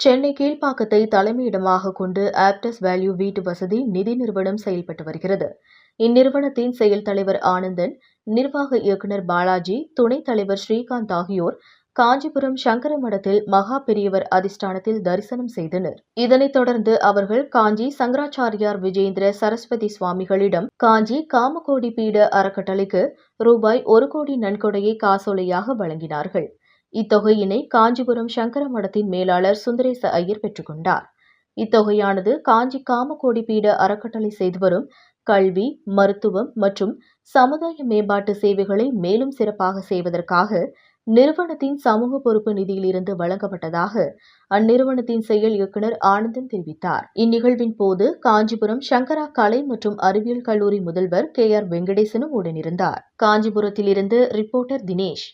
சென்னை கீழ்ப்பாக்கத்தை தலைமையிடமாக கொண்டு Aptus value வீட்டு வசதி நிதி நிறுவனம் செயல்பட்டு வருகிறது. இந்நிறுவனத்தின் செயல் தலைவர் ஆனந்தன் நிர்வாக இயக்குநர் பாலாஜி துணைத் தலைவர் ஸ்ரீகாந்த் ஆகியோர் காஞ்சிபுரம் சங்கர மடத்தில் மகா பெரியவர் அதிஷ்டானத்தில் தரிசனம் செய்தனர். இதனைத் தொடர்ந்து அவர்கள் காஞ்சி சங்கராச்சாரியார் விஜேந்திர சரஸ்வதி சுவாமிகளிடம் காஞ்சி காமகோடி பீட அறக்கட்டளைக்கு ரூபாய் ஒரு கோடி நன்கொடையை காசோலையாக வழங்கினார்கள். இத்தொகையினை காஞ்சிபுரம் சங்கர மடத்தின் மேலாளர் சுந்தரேச ஐயர் பெற்றுக்கொண்டார் இத்தொகையானது காஞ்சி காமக்கோடி பீட அறக்கட்டளை செய்து வரும் கல்வி மருத்துவம் மற்றும் சமுதாய மேம்பாட்டு சேவைகளை மேலும் சிறப்பாக செய்வதற்காக நிறுவனத்தின் சமூக பொறுப்பு நிதியிலிருந்து வழங்கப்பட்டதாக அந்நிறுவனத்தின் செயல் இயக்குநர் ஆனந்தன் தெரிவித்தார். இந்நிகழ்வின் போது காஞ்சிபுரம் சங்கரா கலை மற்றும் அறிவியல் கல்லூரி முதல்வர் கே ஆர் வெங்கடேசனும் உடனிருந்தார். காஞ்சிபுரத்திலிருந்து ரிப்போர்ட்டர் தினேஷ்